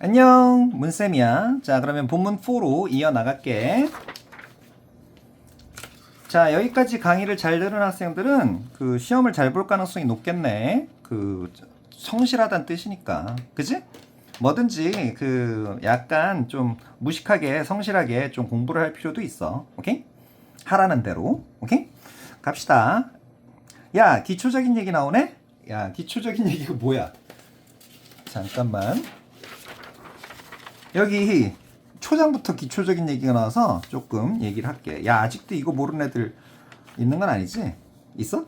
안녕 문쌤이야. 자 그러면 본문 4로 이어나갈게. 자 여기까지 강의를 잘 들은 학생들은 그 시험을 잘 볼 가능성이 높겠네. 그 성실하다는 뜻이니까. 그지? 뭐든지 그 약간 좀 무식하게 성실하게 좀 공부를 할 필요도 있어. 오케이? 하라는 대로. 오케이? 갑시다. 야 기초적인 얘기 나오네? 야 기초적인 얘기가 뭐야? 잠깐만 여기 초장부터 기초적인 얘기가 나와서 조금 얘기를 할게. 야 아직도 이거 모르는 애들 있는 건 아니지? 있어?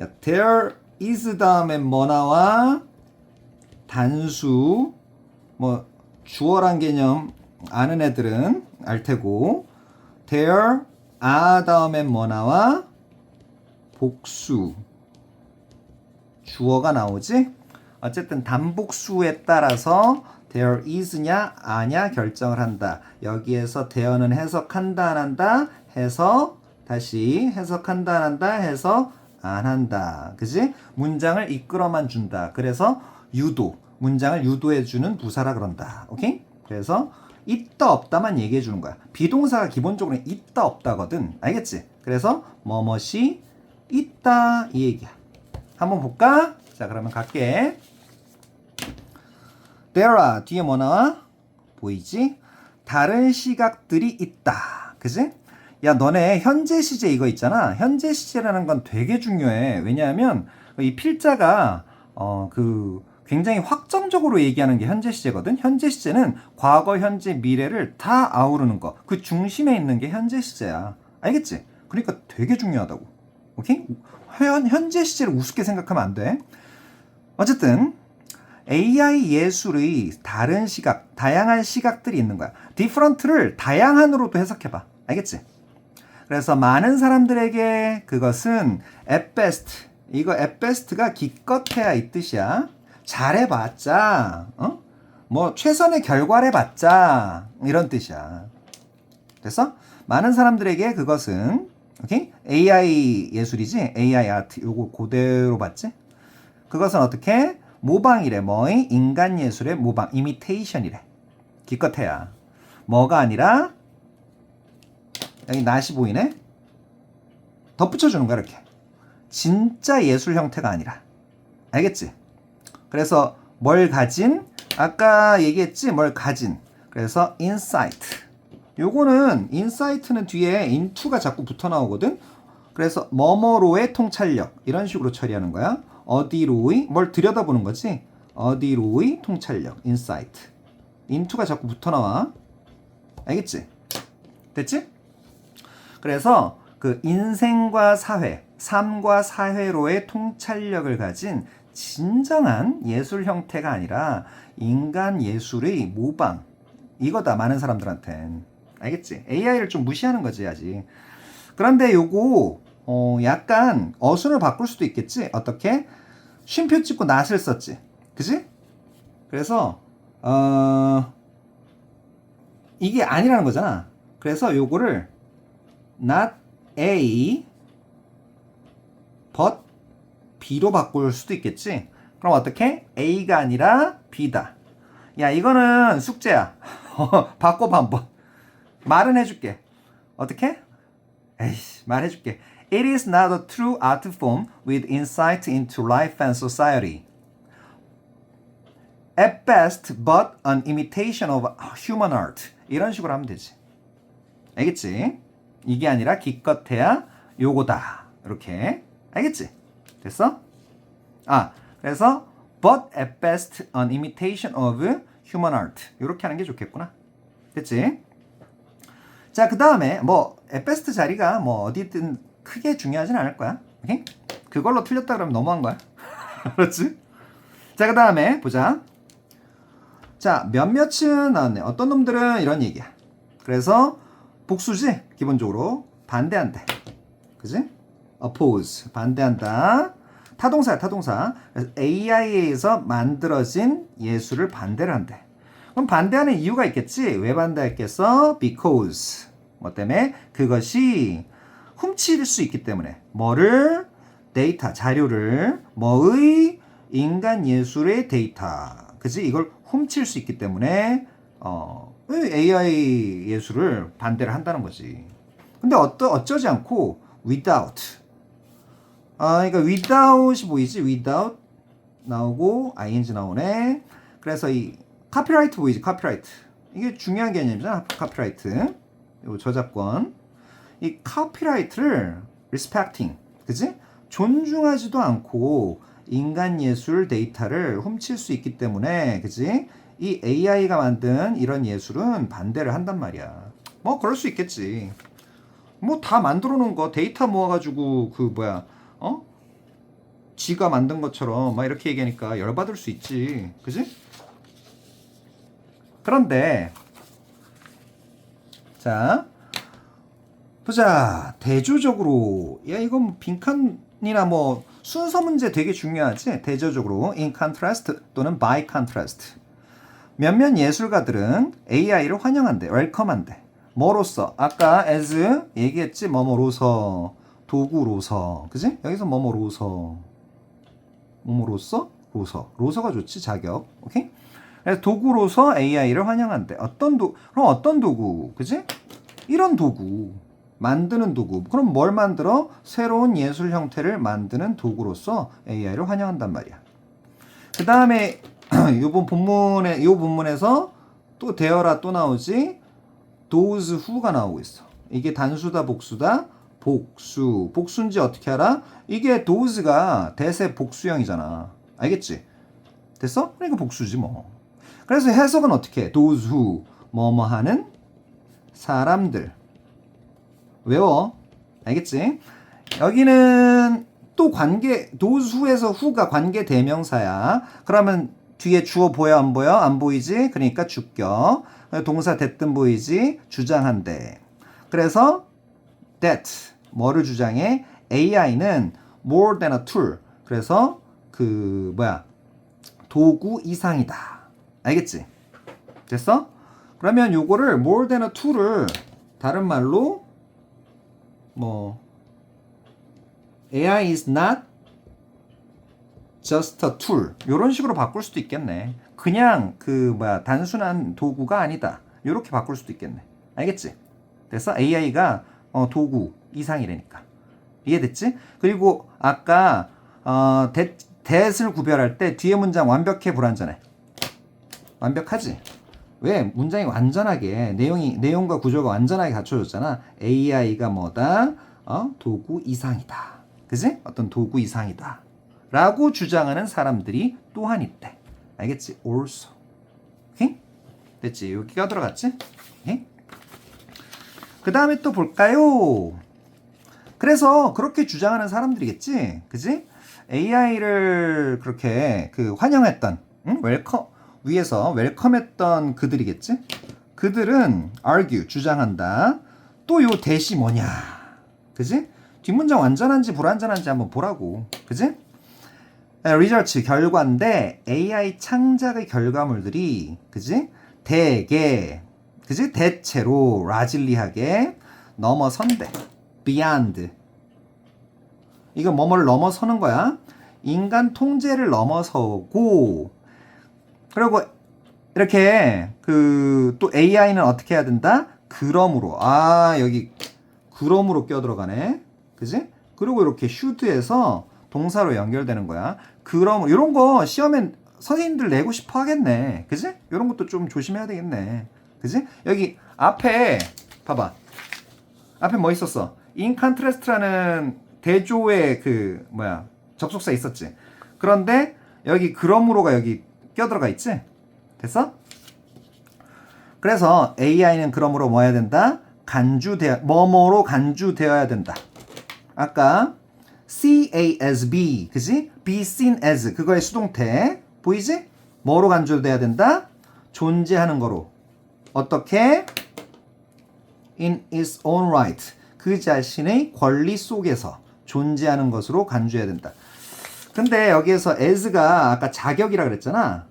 야 there is 다음에 뭐 나와? 단수 뭐 주어란 개념 아는 애들은 알 테고 there are 다음에 뭐 나와? 복수 주어가 나오지? 어쨌든 단복수에 따라서 there is냐 아냐 결정을 한다. 여기에서 there는 해석한다 안 한다 해서 다시 해석한다 안 한다 해서 안 한다. 그지? 문장을 이끌어만 준다. 그래서 유도 문장을 유도해 주는 부사라 그런다. 오케이? 그래서 있다 없다만 얘기해 주는 거야. 비동사가 기본적으로 있다 없다거든. 알겠지? 그래서 뭐뭇이 있다 이 얘기야. 한번 볼까? 자, 그러면 갈게. There 뒤에 뭐 나와? 보이지? 다른 시각들이 있다. 그지? 야, 너네 현재 시제 이거 있잖아. 현재 시제라는 건 되게 중요해. 왜냐하면 이 필자가 어, 그 굉장히 확정적으로 얘기하는 게 현재 시제거든. 현재 시제는 과거, 현재, 미래를 다 아우르는 거. 그 중심에 있는 게 현재 시제야. 알겠지? 그러니까 되게 중요하다고. 오케이? 현, 현재 시제를 우습게 생각하면 안 돼. 어쨌든 AI 예술의 다른 시각, 다양한 시각들이 있는 거야. different를 다양한으로도 해석해봐. 알겠지? 그래서 많은 사람들에게 그것은 at best, 이거 at best가 기껏해야 이 뜻이야. 잘해봤자, 어? 뭐 최선의 결과를 해봤자 이런 뜻이야. 됐어? 많은 사람들에게 그것은 오케이? AI 예술이지? AI 아트 요거 그대로 봤지? 그것은 어떻게? 모방이래. 뭐의? 인간 예술의 모방, 이미테이션이래. 기껏해야. 뭐가 아니라 여기 낫이 보이네? 덧붙여주는 거야 이렇게. 진짜 예술 형태가 아니라. 알겠지? 그래서 뭘 가진? 아까 얘기했지? 뭘 가진. 그래서 insight. 요거는 insight는 뒤에 into가 자꾸 붙어 나오거든. 그래서 뭐뭐로의 통찰력 이런 식으로 처리하는 거야. 어디로의 뭘 들여다보는 거지. 어디로의 통찰력 insight. into가 자꾸 붙어 나와. 알겠지? 됐지? 그래서 그 인생과 사회, 삶과 사회로의 통찰력을 가진 진정한 예술 형태가 아니라 인간 예술의 모방. 이거다 많은 사람들한텐. 알겠지? AI를 좀 무시하는 거지 아직. 그런데 요거 어 약간 어순을 바꿀 수도 있겠지. 어떻게? 쉼표 찍고 낫을 썼지. 그지? 그래서 어 이게 아니라는 거잖아. 그래서 요거를 not A but B로 바꿀 수도 있겠지. 그럼 어떻게? A가 아니라 B다. 야, 이거는 숙제야. 바꿔봐 한번. 말은 해줄게. 어떻게? 에이씨, 말해줄게. It is not a true art form with insight into life and society. At best, but an imitation of human art. 이런 식으로 하면 되지. 알겠지? 이게 아니라 기껏해야 요거다. 이렇게. 알겠지? 됐어? 아, 그래서 but at best an imitation of human art. 이렇게 하는 게 좋겠구나. 됐지? 자, 그 다음에 뭐 at best 자리가 뭐 어디든 크게 중요하진 않을 거야. 오케이? 그걸로 틀렸다 그러면 너무한 거야. 그렇지? 자, 그 다음에 보자. 자, 몇몇은 나왔네. 어떤 놈들은 이런 얘기야. 그래서 복수지? 기본적으로 반대한대. 그지? oppose 반대한다. 타동사야 타동사. 그래서 AI에서 만들어진 예술을 반대를 한대. 그럼 반대하는 이유가 있겠지? 왜 반대했겠어? Because 뭐 때문에? 그것이 훔칠 수 있기 때문에 뭐를? 데이터 자료를 뭐의 인간 예술의 데이터 그지? 이걸 훔칠 수 있기 때문에 어, AI 예술을 반대를 한다는 거지. 근데 어떠, 어쩌지 않고 without 아, 그러니까 without이 보이지? without 나오고 ing 나오네. 그래서 이 카피라이트 보이지? 카피라이트. 이게 중요한 개념이잖아. 카피라이트. 요 저작권. 이 카피라이트를 respecting. 그지? 존중하지도 않고 인간 예술 데이터를 훔칠 수 있기 때문에 그지? 이 AI가 만든 이런 예술은 반대를 한단 말이야. 뭐 그럴 수 있겠지. 뭐 다 만들어 놓은 거 데이터 모아가지고 그 뭐야 어 지가 만든 것처럼 막 이렇게 얘기하니까 열받을 수 있지 그지 그런데 자 보자 대조적으로. 야 이건 뭐 빈칸이나 뭐 순서 문제 되게 중요하지? 대조적으로. in contrast 또는 by contrast. 몇몇 예술가들은 AI를 환영한대 웰컴한대. 뭐로서? 아까 as 얘기했지? 뭐뭐로서. 도구로서. 그지? 여기서 뭐뭐로서. 뭐뭐로서? 로서. 로서가 좋지 자격. 오케이? 그래서 도구로서 AI를 환영한대. 어떤 도 그럼 어떤 도구? 그지? 이런 도구 만드는 도구 그럼 뭘 만들어 새로운 예술 형태를 만드는 도구로서 AI를 환영한단 말이야 그 다음에 이번 본문에 이 본문에서 또 되어라 또 나오지 those who가 나오고 있어. 이게 단수다 복수다 복수 복수인지 어떻게 알아? 이게 those가 대세 복수형이잖아. 알겠지? 됐어? 그러니까 복수지 뭐. 그래서 해석은 어떻게 해? those who 뭐뭐 하는 사람들 외워. 알겠지? 여기는 또 관계 who에서 who가 관계 대명사야. 그러면 뒤에 주어 보여 안 보여? 안 보이지? 그러니까 주격. 동사 됐든 보이지? 주장한대. 그래서 that 뭐를 주장해? AI는 more than a tool. 그래서 그 뭐야? 도구 이상이다. 알겠지? 됐어? 그러면 요거를 more than a tool을 다른 말로 뭐 AI is not just a tool 이런 식으로 바꿀 수도 있겠네. 그냥 그 뭐야 단순한 도구가 아니다. 이렇게 바꿀 수도 있겠네. 알겠지? 됐어? AI가 어, 도구 이상이라니까. 이해됐지? 그리고 아까 어, 대, 대을 구별할 때 뒤에 문장 완벽해 불완전해. 완벽하지? 왜? 문장이 완전하게 내용이 내용과 구조가 완전하게 갖춰졌잖아. AI가 뭐다? 어? 도구 이상이다. 그지? 어떤 도구 이상이다. 라고 주장하는 사람들이 또한 있대. 알겠지? also. 오케이? 됐지? 여기가 들어갔지? 오케이? 그 다음에 또 볼까요? 그래서 그렇게 주장하는 사람들이겠지? 그지? AI를 그렇게 그 환영했던, 응? 웰컴, 위에서 웰컴했던 그들이겠지? 그들은 argue, 주장한다. 또 요 대시 뭐냐? 그지? 뒷문장 완전한지 불완전한지 한번 보라고. 그지? 리저치 결과인데 AI 창작의 결과물들이 그지 대개 그지 대체로 라질리하게 넘어선대 beyond 이거 뭐뭐를 넘어서는 거야 인간 통제를 넘어서고 그리고 이렇게 그 또 AI는 어떻게 해야 된다 그럼으로 아 여기 그럼으로 껴 들어가네 그지 그리고 이렇게 should에서 동사로 연결되는 거야. 그럼 이런 거 시험엔 선생님들 내고 싶어 하겠네. 그지? 이런 것도 좀 조심해야 되겠네. 그지? 여기 앞에 봐봐. 앞에 뭐 있었어? contrast라는 대조의 그 뭐야 접속사 있었지. 그런데 여기 그러므로가 여기 껴들어가 있지. 됐어? 그래서 AI는 그러므로 뭐 해야 된다? 간주되어 뭐뭐로 간주되어야 된다. 아까 see A as B, 그지? be seen as 그거의 수동태 보이지? 뭐로 간주돼야 된다? 존재하는 거로 어떻게? in its own right 그 자신의 권리 속에서 존재하는 것으로 간주해야 된다. 근데 여기에서 as가 아까 자격이라 그랬잖아.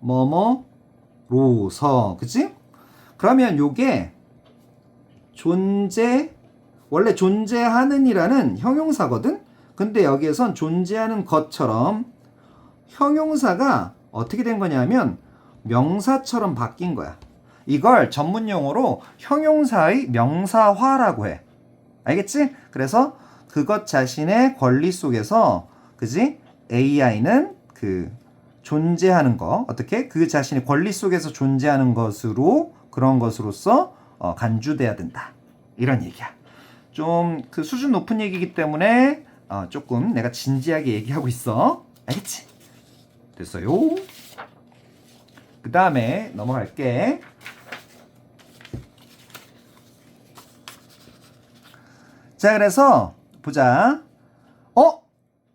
뭐뭐로서 그지? 그러면 요게 존재 원래 존재하는이라는 형용사거든. 근데 여기에선 존재하는 것처럼 형용사가 어떻게 된 거냐면 명사처럼 바뀐 거야. 이걸 전문 용어로 형용사의 명사화라고 해. 알겠지? 그래서 그것 자신의 권리 속에서 그지? AI는 그 존재하는 거 어떻게 그 자신의 권리 속에서 존재하는 것으로 그런 것으로서 어, 간주돼야 된다. 이런 얘기야. 좀 그 수준 높은 얘기이기 때문에 어, 조금 내가 진지하게 얘기하고 있어. 알겠지? 됐어요. 그 다음에 넘어갈게. 자, 그래서 보자. 어?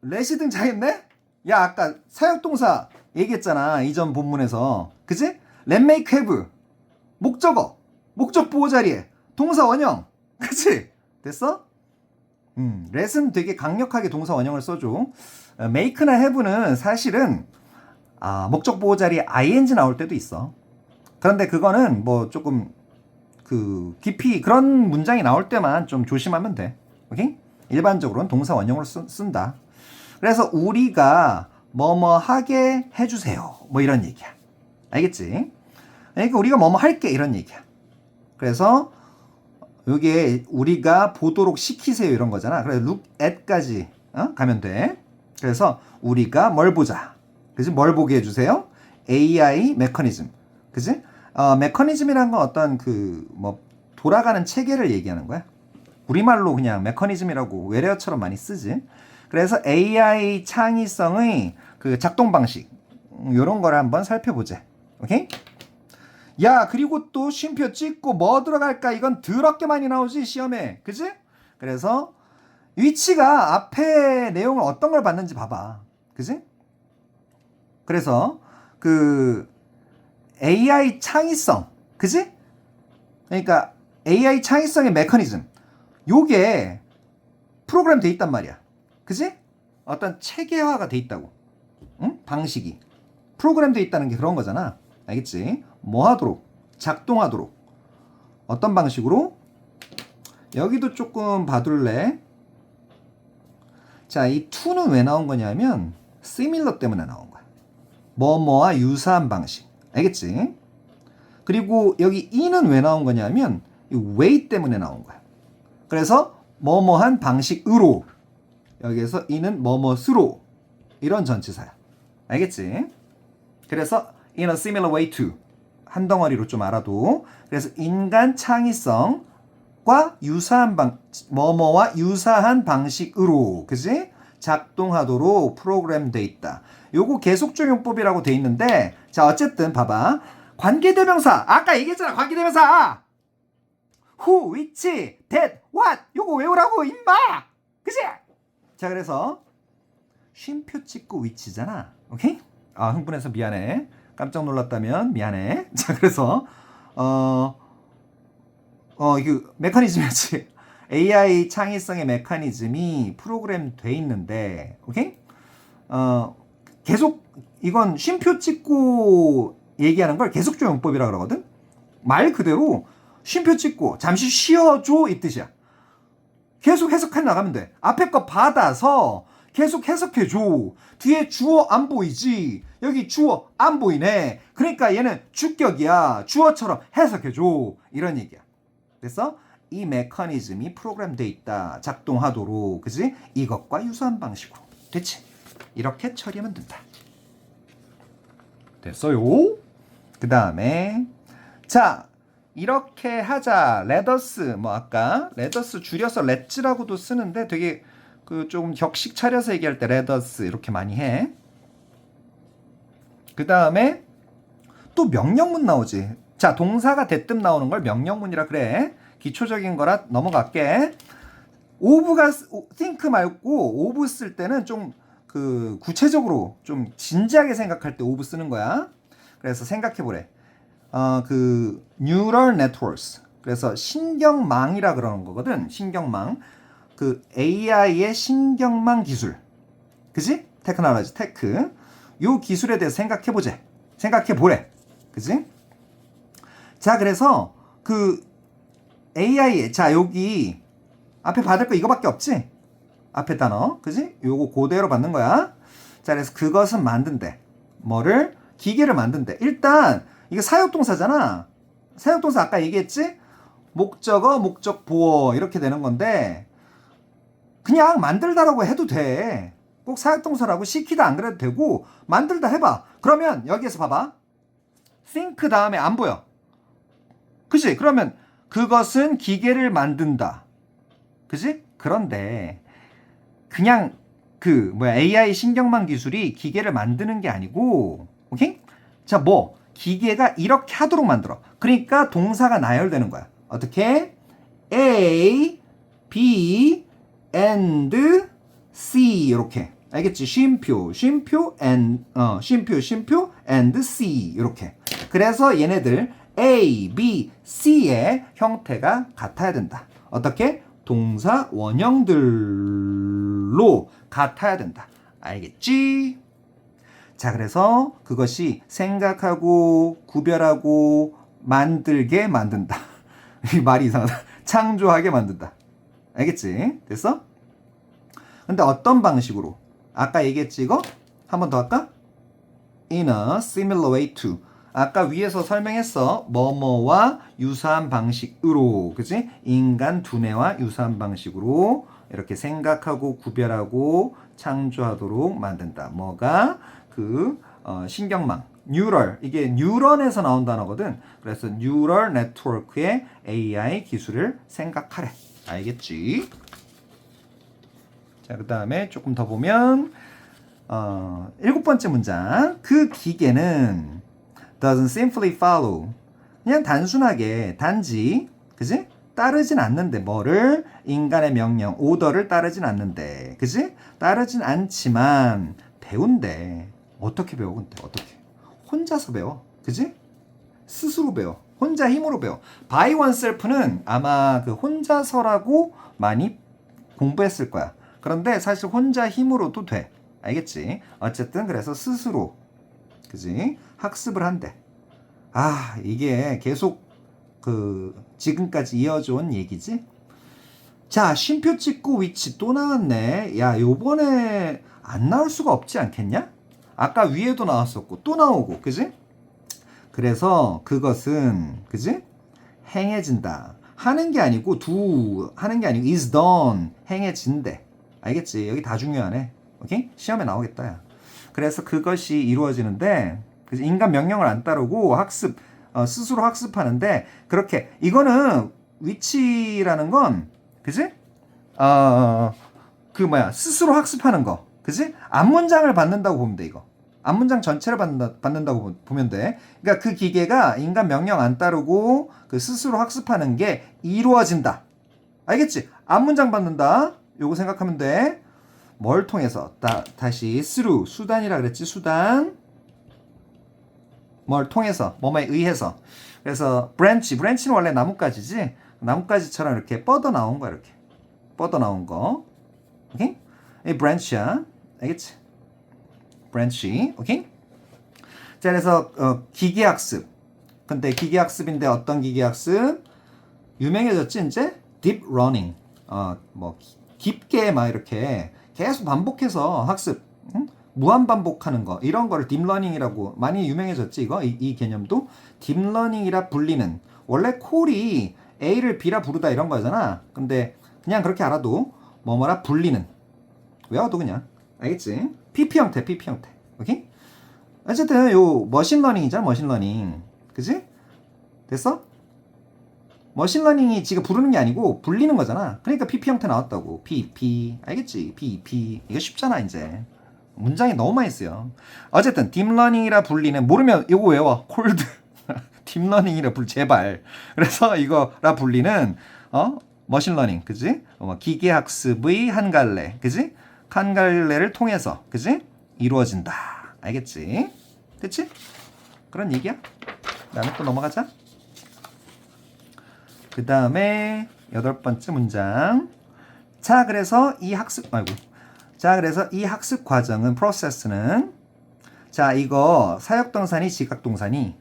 렛이 등장했네? 야, 아까 사역동사 얘기했잖아. 이전 본문에서. 그지? make have. 목적어. 목적 보호 자리에. 동사 원형. 그치? 됐어? 음, let은 되게 강력하게 동사 원형을 써줘. 어, make나 have는 사실은 아, 목적 보호 자리에 ing 나올 때도 있어. 그런데 그거는 뭐 조금 그 깊이 그런 문장이 나올 때만 좀 조심하면 돼. 오케이? 일반적으로는 동사 원형으로 쓰, 쓴다. 그래서 우리가 뭐뭐 하게 해주세요. 뭐 이런 얘기야. 알겠지? 그러니까 우리가 뭐뭐 할게 이런 얘기야. 그래서 이게 우리가 보도록 시키세요 이런 거잖아. 그래서 look at까지 어? 가면 돼. 그래서 우리가 뭘 보자. 그지? 뭘 보게 해주세요? AI 메커니즘. 그지? 어, 메커니즘이란 건 어떤 그 뭐 돌아가는 체계를 얘기하는 거야. 우리말로 그냥 메커니즘이라고 외래어처럼 많이 쓰지. 그래서 AI 창의성의 그 작동 방식 이런 걸 한번 살펴보자. 오케이? 야 그리고 또 쉼표 찍고 뭐 들어갈까 이건 더럽게 많이 나오지 시험에 그지? 그래서 위치가 앞에 내용을 어떤 걸 봤는지 봐봐 그지? 그래서 그 AI 창의성 그지? 그러니까 AI 창의성의 메커니즘 요게 프로그램 돼 있단 말이야 그지? 어떤 체계화가 돼 있다고. 응? 방식이. 프로그램 돼 있다는 게 그런 거잖아. 알겠지? 뭐 하도록 작동하도록. 어떤 방식으로? 여기도 조금 봐둘래? 자이 to는 왜 나온 거냐면 similar 때문에 나온 거야. 뭐뭐와 유사한 방식. 알겠지? 그리고 여기 이는 왜 나온 거냐면 이 way 때문에 나온 거야. 그래서 뭐뭐한 방식으로 여기에서 이는 뭐뭐스로. 이런 전치사야. 알겠지? 그래서 in a similar way to. 한 덩어리로 좀 알아도. 그래서 인간 창의성과 유사한 방 뭐뭐와 유사한 방식으로. 그지? 작동하도록 프로그램돼 있다. 요거 계속적 용법이라고 돼 있는데 자 어쨌든 봐봐. 관계대명사. 아까 얘기했잖아 관계대명사. Who, which, that, what. 요거 외우라고 임마. 그지? 자 그래서 쉼표 찍고 위치잖아 오케이? 아 흥분해서 미안해 깜짝 놀랐다면 미안해. 자, 그래서 어, 어, 그 메커니즘이었지. AI 창의성의 메커니즘이 프로그램 돼 있는데, 오케이? 어, 계속 이건 쉼표 찍고 얘기하는 걸 계속적 용법이라 그러거든. 말 그대로 쉼표 찍고 잠시 쉬어줘 이 뜻이야. 계속 해석해 나가면 돼. 앞에 거 받아서 계속 해석해 줘. 뒤에 주어 안 보이지. 여기 주어 안 보이네. 그러니까 얘는 주격이야. 주어처럼 해석해 줘. 이런 얘기야. 그래서 이 메커니즘이 프로그램돼 있다. 작동하도록. 그지? 이것과 유사한 방식으로. 됐지? 이렇게 처리하면 된다. 됐어요. 그 다음에 자 이렇게 하자. 레더스 뭐 아까 레더스 줄여서 렛츠라고도 쓰는데 되게 그좀 격식 차려서 얘기할 때 레더스 이렇게 많이 해. 그 다음에 또 명령문 나오지. 자, 동사가 대뜸 나오는 걸 명령문이라 그래. 기초적인 거라 넘어갈게. 오브가 think 말고 오브 쓸 때는 좀 그 구체적으로 좀 진지하게 생각할 때 오브 쓰는 거야. 그래서 생각해 보래. 어, 그 neural networks. 그래서 신경망이라 그러는 거거든. 신경망. 그 AI의 신경망 기술. 그지? 테크놀로지, 테크. 요 기술에 대해서 생각해 보재. 생각해 보래. 그지? 자, 그래서 그 AI, 자, 여기 앞에 받을 거 이거밖에 없지? 앞에 단어. 그지? 요거 그대로 받는 거야. 자, 그래서 그것은 만든대. 뭐를? 기계를 만든대. 일단 이게 사역동사잖아. 사역동사 아까 얘기했지? 목적어, 목적 보어 이렇게 되는 건데 그냥 만들다라고 해도 돼. 꼭 사역동사라고 시키다 안 그래도 되고 만들다 해봐. 그러면 여기에서 봐봐. think 다음에 안 보여. 그지? 그러면 그것은 기계를 만든다. 그지? 그런데 그냥 그 뭐야 AI 신경망 기술이 기계를 만드는 게 아니고 오케이? 자, 뭐 기계가 이렇게 하도록 만들어. 그러니까 동사가 나열되는 거야. 어떻게? A, B, and C 이렇게. 알겠지? 쉼표, 쉼표, and 어, 쉼표, 쉼표, and C 이렇게. 그래서 얘네들 A, B, C의 형태가 같아야 된다. 어떻게? 동사 원형들로 같아야 된다. 알겠지? 자, 그래서 그것이 생각하고 구별하고 만들게 만든다. 이 말이 이상하다. 창조하게 만든다. 알겠지? 됐어? 근데 어떤 방식으로? 아까 얘기했지 이거? 한 번 더 할까? In a similar way to. 아까 위에서 설명했어. 뭐뭐와 유사한 방식으로. 그지? 인간 두뇌와 유사한 방식으로 이렇게 생각하고 구별하고 창조하도록 만든다. 뭐가? 그 어, 신경망. 뉴럴 이게 뉴런에서 나온 단어거든. 그래서 뉴럴 네트워크의 AI 기술을 생각하래. 알겠지? 자, 그 다음에 조금 더 보면, 어, 일곱 번째 문장. 그 기계는 doesn't simply follow. 그냥 단순하게, 단지, 그지? 따르진 않는데, 뭐를? 인간의 명령, 오더를 따르진 않는데, 그지? 따르진 않지만, 배운대. 어떻게 배워, 근데? 어떻게? 혼자서 배워. 그지? 스스로 배워. 혼자 힘으로 배워. by oneself는 아마 그 혼자서라고 많이 공부했을 거야. 그런데 사실 혼자 힘으로도 돼. 알겠지? 어쨌든 그래서 스스로 그지? 학습을 한대. 아, 이게 계속 그 지금까지 이어져 온 얘기지? 자, 쉼표 찍고 위치 또 나왔네. 야, 요번에 안 나올 수가 없지 않겠냐? 아까 위에도 나왔었고 또 나오고. 그지? 그래서 그것은 그지? 행해진다. 하는 게 아니고 do 하는 게 아니고 is done 행해진대. 알겠지? 여기 다 중요하네. 오케이? 시험에 나오겠다. 야. 그래서 그것이 이루어지는데 그래서 인간 명령을 안 따르고 학습 어, 스스로 학습하는데 그렇게 이거는 위치라는 건 그지? 어그 뭐야 스스로 학습하는 거 그지? 앞문장을 받는다고 보면 돼 이거. 앞문장 전체를 받는다, 받는다고 보면 돼. 그러니까 그 기계가 인간 명령 안 따르고 그 스스로 학습하는 게 이루어진다. 알겠지? 앞문장 받는다. 요거 생각하면 돼. 뭘 통해서? 다, 다시 through 수단이라 그랬지 수단. 뭘 통해서? 뭐뭐에 의해서. 그래서 branch, branch는 원래 나뭇가지지. 나뭇가지처럼 이렇게 뻗어 나온 거야 이렇게. 뻗어 나온 거. 오케이? 이 branch야. 알겠지? branch. 오케이? 자, 그래서 어, 기계학습. 근데 기계학습인데 어떤 기계학습? 유명해졌지 이제? deep learning. 어, 뭐 기- 깊게 막 이렇게 계속 반복해서 학습. 응? 무한 반복하는 거 이런 거를 딥러닝이라고 많이 유명해졌지 이거 이, 이 개념도 딥러닝이라 불리는 원래 콜이 A를 B라 부르다 이런 거잖아 근데 그냥 그렇게 알아도 뭐뭐라 불리는 외워도 그냥 알겠지? PP 형태 PP 형태. 오케이? 어쨌든 요 머신러닝이잖아 머신러닝. 그지? 됐어? 머신러닝이 지가 부르는 게 아니고 불리는 거잖아. 그러니까 PP 형태 나왔다고. PP 알겠지? PP 이거 쉽잖아 이제. 문장이 너무 많이 쓰여. 어쨌든 딥러닝이라 불리는 모르면 이거 외워. 콜드. 딥러닝이라 불 제발. 그래서 이거라 불리는 어? 머신러닝. 그지? 어, 기계 학습의 한 갈래. 그지? 한 갈래를 통해서 그지? 이루어진다. 알겠지? 됐지? 그런 얘기야. 다음에 또 넘어가자. 그 다음에 여덟 번째 문장. 자, 그래서 이 학습, 아이고. 자, 그래서 이 학습 과정은, 프로세스는, 자, 이거 사역동사니 지각동사니,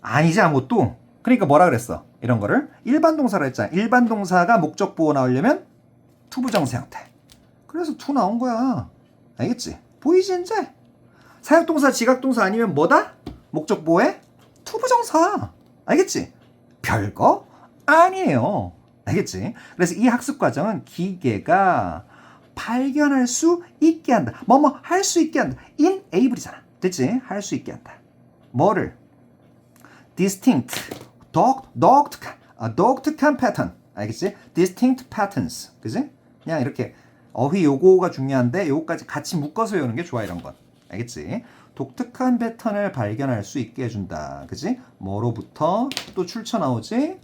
아니지, 아무것도. 그러니까 뭐라 그랬어? 이런 거를 일반 동사로 했잖아. 일반 동사가 목적 보호 나오려면 투부정사 형태. 그래서 투 나온 거야. 알겠지? 보이지, 이제? 사역동사, 지각동사 아니면 뭐다? 목적 보에 투부정사. 알겠지? 별거 아니에요. 알겠지? 그래서 이 학습 과정은 기계가 발견할 수 있게 한다. 뭐뭐 할 수 있게 한다. enable이잖아. 됐지? 할 수 있게 한다. 뭐를? distinct, doct, doct, 아, 독특한 패턴. 알겠지? distinct patterns. 그지? 그냥 이렇게 어휘 요거가 중요한데 요거까지 같이 묶어서 외우는 게 좋아 이런 건. 알겠지? 독특한 패턴을 발견할 수 있게 해준다. 그지? 뭐로부터 또 출처 나오지?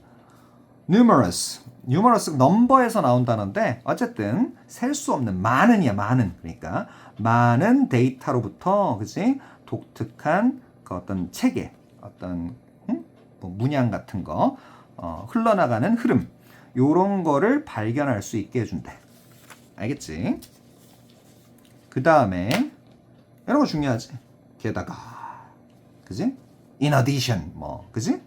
numerous. numerous 넘버에서 나온다는데 어쨌든 셀 수 없는 많은이야 많은 그러니까 많은 데이터로부터 그지 독특한 그 어떤 체계 어떤 음? 뭐 문양 같은 거 어, 흘러나가는 흐름 요런 거를 발견할 수 있게 해준대 알겠지? 그 다음에 이런 거 중요하지. 게다가 그지? In addition 뭐 그지?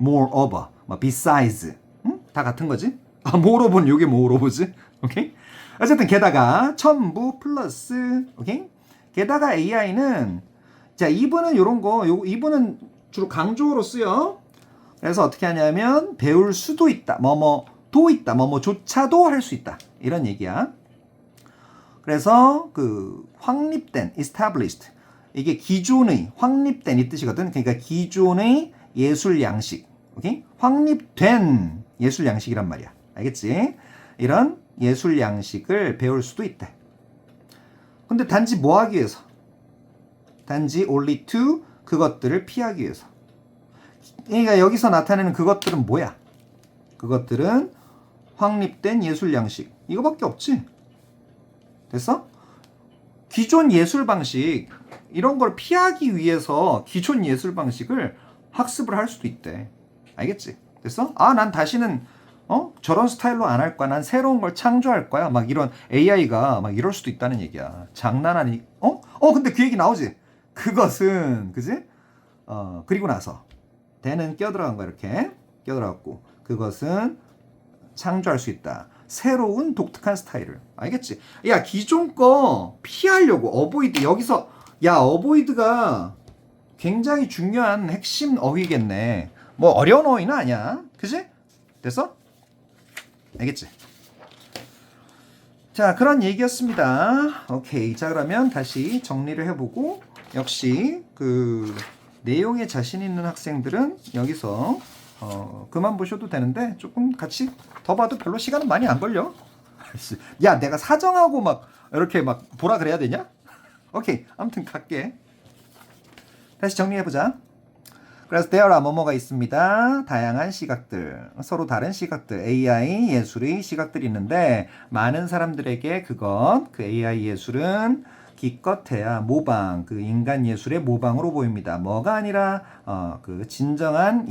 Moreover 뭐 besides 응? 다 같은 거지? 아 moreover는 요게 moreover지? 오케이? 어쨌든 게다가 첨부 플러스 오케이? 게다가 AI는 자 이분은 요런 거 요, 이분은 주로 강조어로 쓰여. 그래서 어떻게 하냐면 배울 수도 있다. 뭐뭐도 있다. 뭐뭐조차도 할 수 있다. 이런 얘기야 그래서 그 확립된 established 이게 기존의 확립된 이 뜻이거든. 그러니까 기존의 예술 양식. 오케이? 확립된 예술 양식이란 말이야. 알겠지? 이런 예술 양식을 배울 수도 있대. 근데 단지 뭐 하기 위해서? 단지 only to 그것들을 피하기 위해서. 그러니까 여기서 나타내는 그것들은 뭐야? 그것들은 확립된 예술 양식. 이거밖에 없지. 됐어? 기존 예술 방식 이런 걸 피하기 위해서 기존 예술 방식을 학습을 할 수도 있대. 알겠지? 됐어? 아, 난 다시는 어? 저런 스타일로 안 할 거야. 난 새로운 걸 창조할 거야. 막 이런 AI가 막 이럴 수도 있다는 얘기야. 장난 아니? 어? 어, 근데 그 얘기 나오지. 그것은 그지? 어, 그리고 나서 대는 껴들어간 거야 이렇게 껴들어갔고 그것은 창조할 수 있다. 새로운 독특한 스타일을 알겠지? 야 기존 거 피하려고 어보이드 여기서 야 어보이드가 굉장히 중요한 핵심 어휘겠네. 뭐 어려운 어휘는 아니야, 그지? 됐어? 알겠지? 자 그런 얘기였습니다. 오케이 자 그러면 다시 정리를 해보고 역시 그 내용에 자신 있는 학생들은 여기서 어, 그만 보셔도 되는데 조금 같이 더 봐도 별로 시간은 많이 안 걸려. 야, 내가 사정하고 막 이렇게 막 보라 그래야 되냐? 오케이, 아무튼 갈게. 다시 정리해 보자. 그래서 are 뭐뭐가 있습니다. 다양한 시각들, 서로 다른 시각들, AI 예술의 시각들이 있는데 많은 사람들에게 그것, 그 AI 예술은 기껏해야 모방, 그 인간 예술의 모방으로 보입니다. 뭐가 아니라 어, 그 진정한